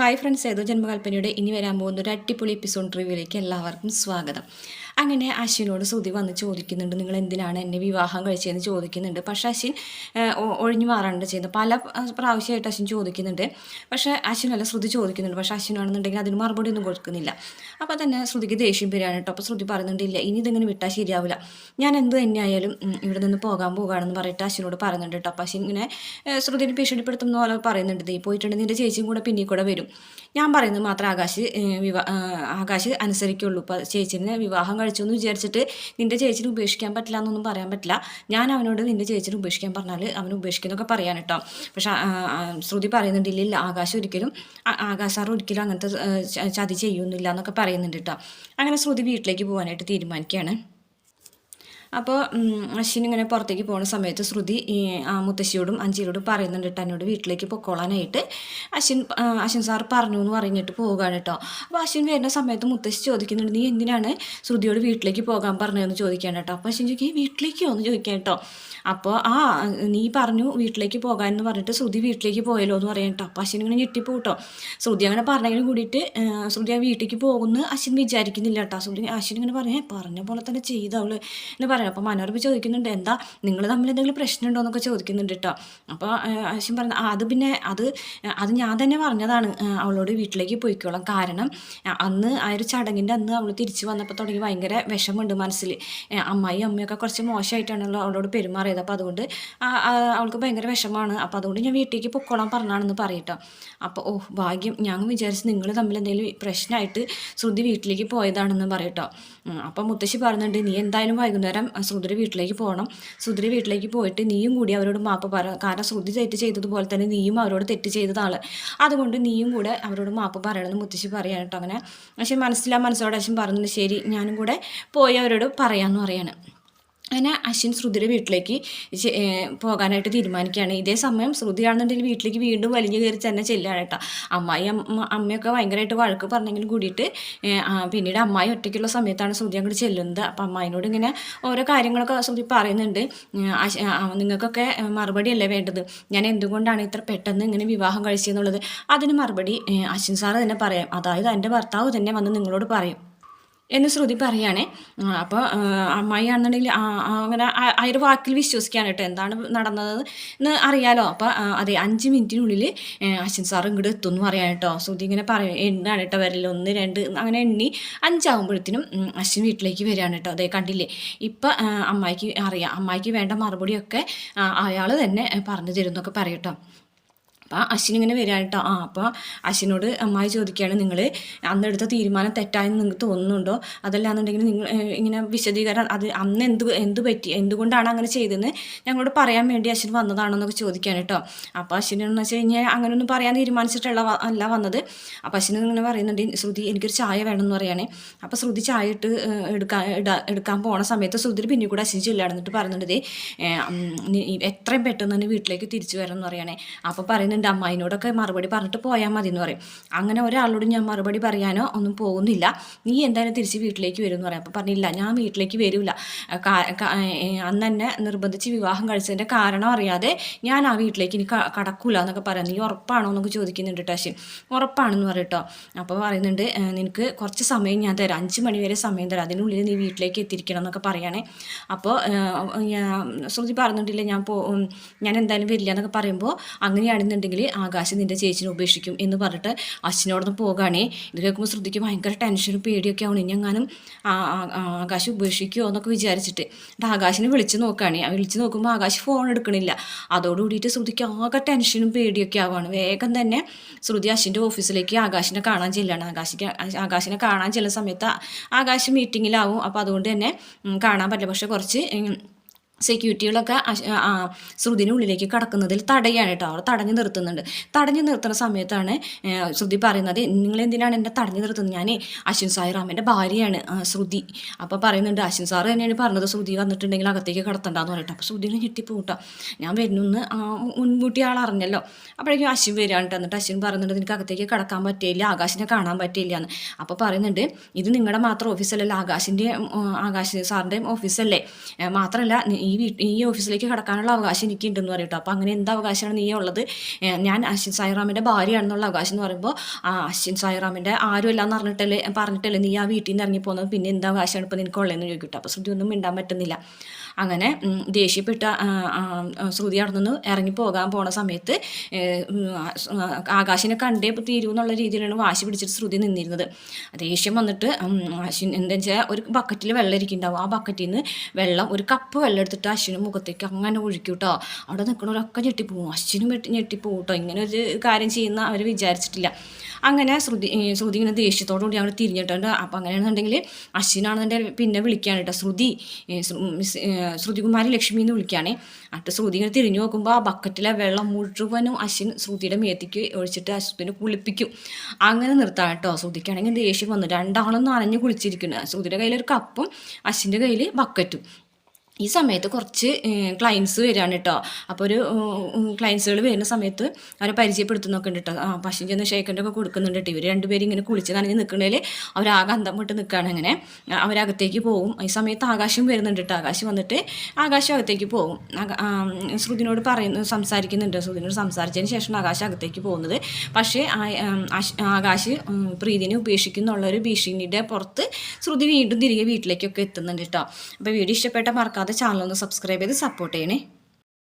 Hi friends ഏതോ ജന്മകൽപ്പനയുടെ ഇനി വരാൻ പോകുന്ന ഒരു അടിപൊളി എപ്പിസോഡ് റിവ്യൂയിലേക്ക് എല്ലാവർക്കും സ്വാഗതം. അങ്ങനെ അശ്വിനോട് ശ്രുതി വന്ന് ചോദിക്കുന്നുണ്ട് നിങ്ങൾ എന്തിനാണ് എന്നെ വിവാഹം കഴിച്ചതെന്ന് ചോദിക്കുന്നുണ്ട്. പക്ഷേ അശ്വിൻ ഒഴിഞ്ഞു മാറാണ്ട് ചെയ്യുന്നത്. പല പ്രാവശ്യമായിട്ട് അശ്വിൻ ചോദിക്കുന്നുണ്ട്. പക്ഷേ അശ്വിനല്ല ശ്രുതി ചോദിക്കുന്നുണ്ട്. പക്ഷേ അശ്വിനാണെന്നുണ്ടെങ്കിൽ അതിന് മറുപടി ഒന്നും കൊടുക്കുന്നില്ല. അപ്പോൾ തന്നെ ശ്രുതിക്ക് ദേഷ്യം വരികയാണ് കേട്ടോ. അപ്പോൾ ശ്രുതി പറയുന്നുണ്ട് ഇല്ല ഇനി ഇതിങ്ങനെ വിട്ടാൽ ശരിയാവില്ല. ഞാൻ എന്ത് തന്നെയായാലും ഇവിടെ നിന്ന് പോകാൻ പോകുകയാണെന്ന് പറഞ്ഞിട്ട് അശ്വിനോട് പറയുന്നുണ്ട് കേട്ടോ. അപ്പോൾ അശ്വിൻ ഇങ്ങനെ ശ്രുതിനെ ഭീഷണിപ്പെടുത്തുന്ന പോലെ പറയുന്നുണ്ട്. ദേ പോയിട്ടുണ്ടെങ്കിൽ നിന്റെ ചേച്ചിയും കൂടെ പിന്നീ കൂടെ വരും. ഞാൻ പറയുന്നത് മാത്രം ആകാശ് വിവാ ആകാശ് അനുസരിക്കുള്ളൂ. ഇപ്പോൾ ചേച്ചിനെ വിവാഹം എന്ന് വിചാരിച്ചിട്ട് നിന്റെ ചേച്ചിനെ ഉപേക്ഷിക്കാൻ പറ്റില്ല എന്നൊന്നും പറയാൻ പറ്റില്ല. ഞാൻ അവനോട് നിന്റെ ചേച്ചിനെ ഉപേക്ഷിക്കാൻ പറഞ്ഞാൽ അവൻ ഉപേക്ഷിക്കുന്നൊക്കെ പറയാൻ കേട്ടോ. പക്ഷെ ശ്രുതി പറയുന്നുണ്ട് ഇല്ല ആകാശം ഒരിക്കലും ആകാശാർ ഒരിക്കലും അങ്ങനത്തെ ചതി ചെയ്യുന്നില്ല എന്നൊക്കെ പറയുന്നുണ്ട് കേട്ടോ. അങ്ങനെ ശ്രുതി വീട്ടിലേക്ക് പോകാനായിട്ട് തീരുമാനിക്കുകയാണ്. അപ്പോൾ അശ്വിൻ ഇങ്ങനെ പുറത്തേക്ക് പോകുന്ന സമയത്ത് ശ്രുതി ആ മുത്തശ്ശിയോടും അഞ്ചിയോടും പറയുന്നുണ്ട് കേട്ടോ എന്നോട് വീട്ടിലേക്ക് പൊക്കോളാനായിട്ട്. അശ്വിൻ അശ്വിൻ സാർ പറഞ്ഞു എന്ന് പറഞ്ഞിട്ട് പോവുകയാണ് കേട്ടോ അപ്പോൾ അശ്വിൻ വരുന്ന സമയത്ത് മുത്തശ്ശി ചോദിക്കുന്നുണ്ട് നീ എന്തിനാണ് ശ്രുതിയോട് വീട്ടിലേക്ക് പോകാൻ പറഞ്ഞതെന്ന് ചോദിക്കാൻ കേട്ടോ അപ്പോൾ അശ്വിൻ ചോദിക്കും വീട്ടിലേക്കോ? എന്ന് ചോദിക്കാൻ കേട്ടോ അപ്പോൾ ആ നീ പറഞ്ഞു വീട്ടിലേക്ക് പോകാൻ എന്ന് പറഞ്ഞിട്ട് ശ്രുതി വീട്ടിലേക്ക് പോയല്ലോ എന്ന് പറയാൻ കേട്ടോ അപ്പോൾ അശ്വിൻ ഇങ്ങനെ ഞെട്ടിപ്പോ കേട്ടോ ശ്രുതി അങ്ങനെ പറഞ്ഞെങ്കിലും കൂടിയിട്ട് ശ്രുതി ആ വീട്ടിലേക്ക് പോകുമെന്ന് അശ്വിൻ വിചാരിക്കുന്നില്ല കേട്ടോ ശ്രുതി അശ്വിൻ ഇങ്ങനെ പറഞ്ഞേ പറഞ്ഞ പോലെ തന്നെ ചെയ്തവൾ എന്ന് പറയാം അപ്പോൾ മനോരമ ചോദിക്കുന്നുണ്ട് എന്താ നിങ്ങൾ തമ്മിൽ എന്തെങ്കിലും പ്രശ്നമുണ്ടോ എന്നൊക്കെ ചോദിക്കുന്നുണ്ട് കേട്ടോ അപ്പോൾ അശ്വിൻ പറഞ്ഞു "ആ, അത് പിന്നെ അത് അത് ഞാൻ തന്നെ പറഞ്ഞതാണ് അവളോട് വീട്ടിലേക്ക് പോയിക്കോളാം. കാരണം അന്ന് ആ ഒരു ചടങ്ങിന്റെ അന്ന് അവൾ തിരിച്ചു വന്നപ്പോൾ തുടങ്ങി ഭയങ്കര വിഷമമുണ്ട് മനസ്സിൽ അമ്മായി അമ്മയൊക്കെ കുറച്ച് മോശമായിട്ടാണല്ലോ അവളോട് പെരുമാറിയത്. അപ്പോൾ അതുകൊണ്ട് അവൾക്ക് ഭയങ്കര വിഷമമാണ് അപ്പോൾ അതുകൊണ്ട് ഞാൻ വീട്ടിലേക്ക് പൊക്കോളാൻ പറഞ്ഞാണെന്ന് പറയട്ടോ. അപ്പോൾ ഓ ഭാഗ്യം. ഞാൻ വിചാരിച്ച് നിങ്ങൾ തമ്മിൽ എന്തെങ്കിലും പ്രശ്നമായിട്ട് ശ്രുതി വീട്ടിലേക്ക് പോയതാണെന്ന് പറയട്ടോ. അപ്പം മുത്തശ്ശി പറയുന്നുണ്ട് നീ എന്തായാലും വൈകുന്നേരം ശ്രുതിയുടെ വീട്ടിലേക്ക് പോകണം ശ്രുതിരി വീട്ടിലേക്ക് പോയിട്ട് നീയും കൂടി അവരോട് മാപ്പ് പറ. കാരണം ശ്രുതി തെറ്റ് ചെയ്തതുപോലെ തന്നെ നീയും അവരോട് തെറ്റ് ചെയ്തതാണ്. അതുകൊണ്ട് നീയും കൂടെ അവരോട് മാപ്പ് പറയണമെന്ന് മുത്തശ്ശി പറയാൻ കേട്ടോ അങ്ങനെ. പക്ഷേ മനസ്സിലാ മനസ്സോടെ അച്ഛൻ പറഞ്ഞു ശരി. ഞാനും കൂടെ പോയി അവരോട് പറയാമെന്ന് പറയാണ്. അങ്ങനെ അശ്വിൻ ശ്രുതിയുടെ വീട്ടിലേക്ക് പോകാനായിട്ട് തീരുമാനിക്കുകയാണ്. ഇതേ സമയം ശ്രുതിയാണെന്നുണ്ടെങ്കിൽ വീട്ടിലേക്ക് വീണ്ടും വലിഞ്ഞു കയറി തന്നെ ചെല്ലുകയാണ് കേട്ടോ. അമ്മായി അമ്മ അമ്മയൊക്കെ ഭയങ്കരമായിട്ട് വഴക്ക് പറഞ്ഞെങ്കിലും കൂടിയിട്ട് പിന്നീട് അമ്മായി ഒറ്റയ്ക്കുള്ള സമയത്താണ് ശ്രുതി അങ്ങോട്ട് ചെല്ലുന്നത്. അപ്പം അമ്മായിനോട് ഇങ്ങനെ ഓരോ കാര്യങ്ങളൊക്കെ ശ്രുതി പറയുന്നുണ്ട്. നിങ്ങൾക്കൊക്കെ മറുപടി അല്ലേ വേണ്ടത്? ഞാൻ എന്തുകൊണ്ടാണ് ഇത്ര പെട്ടെന്ന് ഇങ്ങനെ വിവാഹം കഴിച്ചതെന്നുള്ളത് അതിന് മറുപടി അശ്വിൻ സാറ് തന്നെ പറയാം. അതായത് എന്റെ ഭർത്താവ് തന്നെ വന്ന് നിങ്ങളോട് പറയും. എന്ന് ശ്രുതി പറയുകയാണേ അപ്പോൾ അമ്മായി ആണെന്നുണ്ടെങ്കിൽ ആ, ആ, അങ്ങനെ ആ വാക്കിൽ വിശ്വസിക്കാൻ കേട്ടോ എന്താണ് നടന്നത് എന്ന് അറിയാലോ. അപ്പോൾ അതെ അഞ്ച് മിനിറ്റിനുള്ളിൽ അശ്വിൻ സാർ ഇങ്ങോട്ട് എത്തും എന്ന് പറയാം കേട്ടോ. ശ്രുതി ഇങ്ങനെ പറയും എണ്ണാണ് കേട്ടോ വരൽ? ഒന്ന് രണ്ട് അങ്ങനെ എണ്ണി അഞ്ചാകുമ്പോഴത്തേനും അശ്വിൻ വീട്ടിലേക്ക് വരികയാണ് കേട്ടോ. അതെ കണ്ടില്ലേ? ഇപ്പം അമ്മായിക്ക് അറിയാം. അമ്മായിക്ക് വേണ്ട മറുപടിയൊക്കെ അയാൾ തന്നെ പറഞ്ഞു തരും എന്നൊക്കെ പറയും കേട്ടോ അപ്പം അശ്വിൻ ഇങ്ങനെ വരികയാണ് ആ അപ്പോൾ അശ്വിനോട് അമ്മായി ചോദിക്കുകയാണ് നിങ്ങൾ അന്നെടുത്ത തീരുമാനം തെറ്റായെന്ന് നിങ്ങൾക്ക് തോന്നുന്നുണ്ടോ? അതല്ലാന്നുണ്ടെങ്കിൽ നിങ്ങൾ ഇങ്ങനെ വിശദീകരണം അത് അന്ന് എന്ത് എന്ത് പറ്റി എന്തുകൊണ്ടാണ് അങ്ങനെ ചെയ്തതെന്ന് ഞങ്ങളോട് പറയാൻ വേണ്ടി അശ്വിൻ വന്നതാണെന്നൊക്കെ ചോദിക്കാൻ കേട്ടോ അപ്പോൾ അശ്വിൻ എന്ന് വെച്ച് കഴിഞ്ഞാൽ അങ്ങനെയൊന്നും പറയാൻ തീരുമാനിച്ചിട്ടുള്ള അല്ല വന്നത്. അപ്പോൾ അശ്വിൻ ഇങ്ങനെ പറയുന്നുണ്ട് ശ്രുതി എനിക്കൊരു ചായ വേണമെന്ന് പറയുകയാണേ അപ്പോൾ ശ്രുതി ചായ ഇട്ട് എടുക്കാൻ എടുക്കാൻ പോണ സമയത്ത് ശ്രുതിയിൽ പിന്നെ കൂടെ അശ്വിൻ ചെല്ലാണ് എന്നിട്ട് പറയുന്നുണ്ട് എത്രയും പെട്ടെന്ന് തന്നെ വീട്ടിലേക്ക് തിരിച്ചു വരണം എന്ന് പറയണേ അപ്പോൾ പറയുന്നുണ്ട് അമ്മായിനോടൊക്കെ മറുപടി പറഞ്ഞിട്ട് പോയാൽ മതി എന്ന് പറയും. അങ്ങനെ ഒരാളോട് ഞാൻ മറുപടി പറയാനോ ഒന്നും പോകുന്നില്ല. നീ എന്തായാലും തിരിച്ച് വീട്ടിലേക്ക് വരും എന്ന് പറയാം. അപ്പോൾ പറഞ്ഞില്ല ഞാൻ വീട്ടിലേക്ക് വരില്ല അന്ന് എന്നെ നിർബന്ധിച്ച് വിവാഹം കഴിച്ചതിന്റെ കാരണം അറിയാതെ ഞാൻ ആ വീട്ടിലേക്ക് ഇനി കടക്കൂല എന്നൊക്കെ പറയാം. നീ ഉറപ്പാണോ എന്നൊക്കെ ചോദിക്കുന്നുണ്ട് അശ്വിൻ ഉറപ്പാണെന്ന് പറയട്ടോ അപ്പോൾ പറയുന്നുണ്ട് നിനക്ക് കുറച്ച് സമയം ഞാൻ തരാം. അഞ്ച് മണി വരെ സമയം തരാം. അതിനുള്ളിൽ നീ വീട്ടിലേക്ക് എത്തിയിരിക്കണം എന്നൊക്കെ പറയണേ. അപ്പോൾ ശ്രുതി പറഞ്ഞിട്ടില്ല ഞാൻ പോ ഞാൻ എന്തായാലും വരില്ല എന്നൊക്കെ പറയുമ്പോൾ അങ്ങനെയാണെന്നുണ്ടെങ്കിൽ ആകാശം നിന്റെ ചേച്ചിനെ ഉപേക്ഷിക്കും എന്ന് പറഞ്ഞിട്ട് അച്ഛനോടൊന്ന് പോകാണേ. ഇത് കേൾക്കുമ്പോൾ ശ്രദ്ധിക്കും ഭയങ്കര ടെൻഷനും പേടിയൊക്കെ ആവണം. ഇനി എങ്ങാനും ആ- ആ- ആ ആകാശം ഉപേക്ഷിക്കുമോ എന്നൊക്കെ വിചാരിച്ചിട്ട്. എന്നിട്ട് ആകാശിനെ വിളിച്ച് നോക്കുകയാണേ വിളിച്ച് നോക്കുമ്പോൾ ആകാശ് ഫോൺ എടുക്കണില്ല. അതോടുകൂടിയിട്ട് ശ്രുതിക്ക് ആകെ ടെൻഷനും പേടിയൊക്കെ ആവുകയാണ് വേഗം തന്നെ ശ്രുതി അശ്വിന്റെ ഓഫീസിലേക്ക് ആകാശിനെ കാണാൻ ചെല്ലാണ്. ആകാശിക്ക് ആകാശിനെ കാണാൻ ചെല്ലുന്ന സമയത്ത് ആകാശ് മീറ്റിങ്ങിലാവും അപ്പോൾ അതുകൊണ്ട് തന്നെ കാണാൻ പറ്റില്ല. പക്ഷേ കുറച്ച് സെക്യൂരിറ്റികളൊക്കെ ശ്രുതിന്റെ ഉള്ളിലേക്ക് കടക്കുന്നതിൽ തടയാണ് കേട്ടോ. അവർ തടഞ്ഞു നിർത്തുന്നുണ്ട്. തടഞ്ഞു നിർത്തുന്ന സമയത്താണ് ശ്രുതി പറയുന്നത് നിങ്ങൾ എന്തിനാണ് എന്നെ തടഞ്ഞു നിർത്തുന്നത്? ഞാൻ അശ്വിൻ സായി റാമിന്റെ ഭാര്യയാണ്. ശ്രുതി അപ്പോൾ പറയുന്നുണ്ട് അശ്വിൻ സാറ് തന്നെയാണ് പറഞ്ഞത്. ശ്രുതി വന്നിട്ടുണ്ടെങ്കിൽ അകത്തേക്ക് കടത്തണ്ടെന്ന് പറഞ്ഞിട്ട്. അപ്പോൾ ശ്രുതിനെ ഞെട്ടിപ്പോട്ടോ ഞാൻ വരുന്നു മുൻകൂട്ടി ആൾ അറിഞ്ഞല്ലോ. അപ്പോഴേക്കും അശ്വിൻ വരികയാണ് എന്നിട്ട് അശ്വിൻ പറയുന്നുണ്ട് നിനക്ക് അകത്തേക്ക് കടക്കാൻ പറ്റില്ല ആകാശിനെ കാണാൻ പറ്റില്ല എന്ന്. അപ്പോൾ പറയുന്നുണ്ട് ഇത് നിങ്ങളുടെ മാത്രം ഓഫീസല്ലല്ലോ ആകാശിന്റെ ആകാശ് സാറിന്റെയും ഓഫീസല്ലേ? മാത്രമല്ല ഈ ഈ വീട്ട് ഈ ഓഫീസിലേക്ക് കിടക്കാനുള്ള അവകാശം എനിക്കുണ്ടെന്ന് പറയും കേട്ടോ അപ്പോൾ അങ്ങനെ എന്ത് അവകാശമാണ് നീ ഉള്ളത്? ഞാൻ അശ്വിൻ സായിറാമിന്റെ ഭാര്യയാണെന്നുള്ള അവകാശം എന്ന് പറയുമ്പോൾ ആ അശ്വിൻ സായിറാമിന്റെ ആരുമല്ല എന്ന് പറഞ്ഞിട്ടല്ലേ പറഞ്ഞിട്ടല്ലേ നീ ആ വീട്ടിൽ നിന്ന് ഇറങ്ങി പോകുന്നത്? പിന്നെ എന്ത് അവകാശമാണ് ഇപ്പോൾ നിനക്ക് ഉള്ളതെന്ന് ചോദിക്കും കേട്ടോ അപ്പോൾ ശ്രുതി ഒന്നും മിണ്ടാൻ പറ്റുന്നില്ല. അങ്ങനെ ദേഷ്യപ്പെട്ട ശ്രുതി അവിടെ നിന്ന് ഇറങ്ങി പോകാൻ പോണ സമയത്ത് ആകാശിനെ കണ്ടേ തീരൂ എന്നുള്ള രീതിയിലാണ് വാശി പിടിച്ചിട്ട് ശ്രുതി നിന്നിരുന്നത്. ദേഷ്യം വന്നിട്ട് എന്താ വെച്ചാൽ ഒരു ബക്കറ്റിൽ വെള്ളം ഇരിക്കുന്നുണ്ടാവും. ആ ബക്കറ്റിൽ നിന്ന് വെള്ളം ഒരു കപ്പ് വെള്ളം എടുത്തിട്ട് അശ്വിന് മുഖത്തേക്ക് അങ്ങനെ ഒഴിക്കൂട്ടോ. കേട്ടോ അവിടെ നിൽക്കണവരൊക്കെ ഞെട്ടിപ്പോവും അശ്വിനും ഞെട്ടിപ്പോവും കേട്ടോ ഇങ്ങനെ ഒരു കാര്യം ചെയ്യുന്ന അവർ വിചാരിച്ചിട്ടില്ല. അങ്ങനെ ശ്രുതി ശ്രുതി ഇങ്ങനെ ദേഷ്യത്തോടു കൂടി അവിടെ തിരിഞ്ഞിട്ടുണ്ട്. അപ്പം അങ്ങനെയാണെന്നുണ്ടെങ്കിൽ അശ്വിനാണെന്നുണ്ടെങ്കിൽ പിന്നെ വിളിക്കുകയാണ് കേട്ടോ. ശ്രുതി ശ്രുതികുമാരി ലക്ഷ്മി എന്ന് വിളിക്കുകയാണേ അട്ട് ശ്രുതി ഇങ്ങനെ തിരിഞ്ഞു നോക്കുമ്പോൾ ആ ബക്കറ്റിലെ വെള്ളം മുഴുവനും അശ്വിൻ ശ്രുതിയുടെ മേത്തേക്ക് ഒഴിച്ചിട്ട് അശ്വതിനെ കുളിപ്പിക്കും. അങ്ങനെ നിർത്താം കേട്ടോ. ശ്രുതിക്കാണെങ്കിൽ ദേഷ്യം വന്നു. രണ്ടാളും നനഞ്ഞ് കുളിച്ചിരിക്കുന്നത് ശ്രുതിയുടെ കയ്യിൽ ഒരു കപ്പും അശ്വിന്റെ കയ്യിൽ ബക്കറ്റും. ഈ സമയത്ത് കുറച്ച് ക്ലയൻസ് വരികയാണ് കേട്ടോ അപ്പോൾ ഒരു ക്ലയൻസുകൾ വരുന്ന സമയത്ത് അവരെ പരിചയപ്പെടുത്തുന്നൊക്കെ ഉണ്ട് കേട്ടോ ആ പശു ചെന്ന് ഷേക്കന്റെ ഒക്കെ കൊടുക്കുന്നുണ്ട് കേട്ടോ ഇവർ രണ്ടുപേരും ഇങ്ങനെ കുളിച്ച് നനഞ്ഞ് നിൽക്കണേൽ അവരാകെ അന്തം വിട്ട് നിൽക്കുകയാണ് അങ്ങനെ. അവരകത്തേക്ക് പോകും. ഈ സമയത്ത് ആകാശം വരുന്നുണ്ട് കേട്ടോ ആകാശം വന്നിട്ട് ആകാശം അകത്തേക്ക് പോകും. ശ്രുതിനോട് പറയുന്നു സംസാരിക്കുന്നുണ്ട് ശ്രുതിനോട് സംസാരിച്ചതിന് ശേഷം ആകാശം അകത്തേക്ക് പോകുന്നത്. പക്ഷേ ആകാശ് പ്രീതിനെ ഉപേക്ഷിക്കുന്നുള്ളൊരു ഭീഷണിയുടെ പുറത്ത് ശ്രുതി വീണ്ടും തിരികെ വീട്ടിലേക്കൊക്കെ എത്തുന്നുണ്ട് കേട്ടോ അപ്പോൾ വീഡിയോ ഇഷ്ടപ്പെട്ട മറക്കാതെ ചാനൽ ഒന്ന് സബ്സ്ക്രൈബ് ചെയ്ത് സപ്പോർട്ട് ചെയ്യണേ.